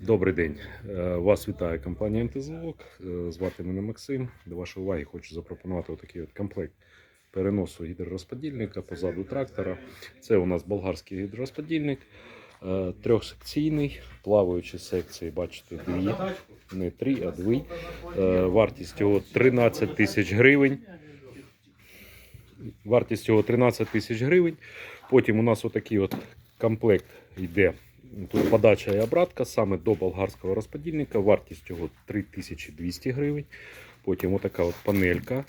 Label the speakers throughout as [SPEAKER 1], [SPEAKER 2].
[SPEAKER 1] Добрий день. Е, Вас вітає компанія МТЗОК. Е, Звати мене Максим. До вашої уваги хочу запропонувати отакий от комплект переносу гідророзподільника позаду трактора. Це у нас болгарський гідророзподільник, е, трьохсекційний, плаваючі секції, бачите, дві, не три, а дві. Вартість його 13 тисяч гривень. Вартість його 13 тисяч гривень. Потім у нас отакий от комплект йде. Тут подача і обратка саме до болгарського розподільника. Вартість його 3200 гривень. Потім отака от панелька.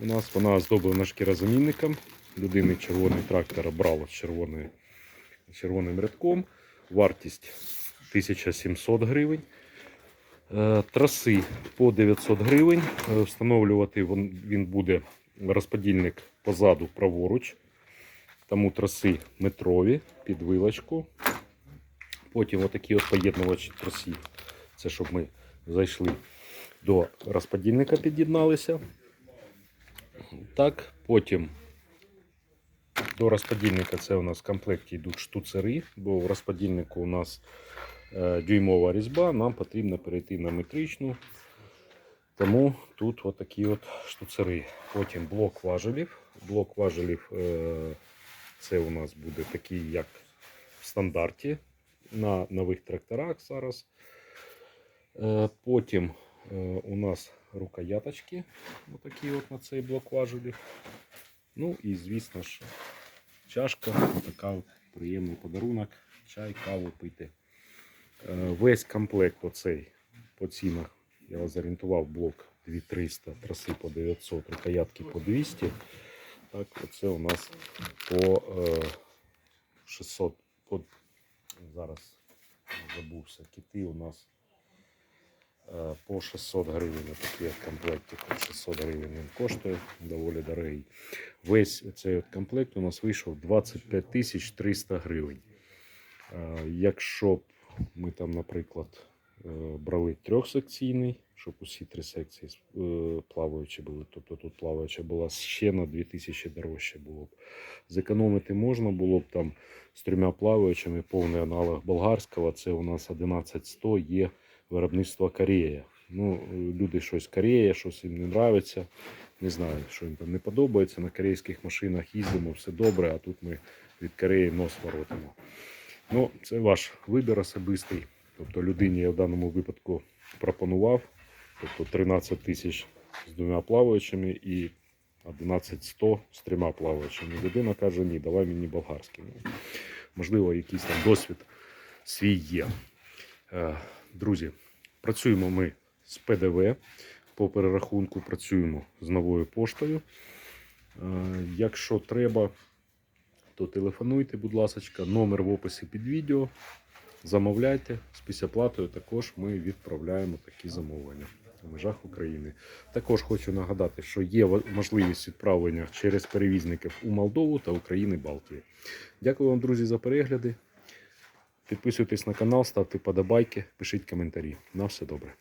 [SPEAKER 1] У нас вона оздоблена шкірозамінником. Людини червоний трактор брав з червоним рядком. Вартість 1700 гривень. Е, Траси по 900 гривень. Е, Встановлювати він буде розподільник позаду праворуч. Тому траси метрові під вилочку. Потім отакі от поєднувачі тросів. Це щоб ми зайшли до розподільника, під'єдналися. Так, потім до розподільника це у нас в комплекті йдуть штуцери, бо в розподільнику у нас е, дюймова різьба, нам потрібно перейти на метричну. Тому тут отакі от штуцери. Потім блок важелів. Блок важелів е, це у нас буде такий, як в стандарті на нових тракторах зараз. Е, Потім е, у нас рукояточки, отакі от на цей блок важелів. Ну і звісно ж, чашка, така от приємний подарунок, чай, каву пити. Е, Весь комплект оцей по цінах я вас зорієнтував блок 2300, траси по 900, рукоятки по 200. Так, оце у нас по е, 600, по, зараз забувся, кити у нас е, по 600 гривень. такий комплект, по 600 гривень він коштує, доволі дорогий. Весь цей от комплект у нас вийшов 25 тисяч 300 гривень. Е, Якщо б ми там, наприклад, брали трьохсекційний, щоб усі три секції е, плаваючі були, тобто тут плаваюча була ще на 2000 дорожче було б. Зекономити можна було б там з трьома плаваючими, повний аналог болгарського, це у нас 11100 є виробництво Корея. Ну, е, люди щось Корея, щось їм не нравиться. Не знаю, що їм там не подобається. На корейських машинах їздимо, все добре, а тут ми від Кореї нос воротимо. Ну, це ваш вибір особистий. Тобто людині я в даному випадку пропонував. Тобто 13 тисяч з двома плаваючими і 11100 з трьома плаваючими. Людина каже, ні, давай мені болгарський. Ну, можливо, якийсь там досвід свій є. Е, Друзі, працюємо ми з ПДВ. По перерахунку працюємо з новою поштою. Е, Якщо треба, то телефонуйте, будь ласка, номер в описі під відео. Замовляйте з післяплатою. Також ми відправляємо такі замовлення у межах України. Також хочу нагадати, що є можливість відправлення через перевізників у Молдову та України Балтії. Дякую вам, друзі, за перегляди. Підписуйтесь на канал, ставте подобайки, пишіть коментарі. На все добре.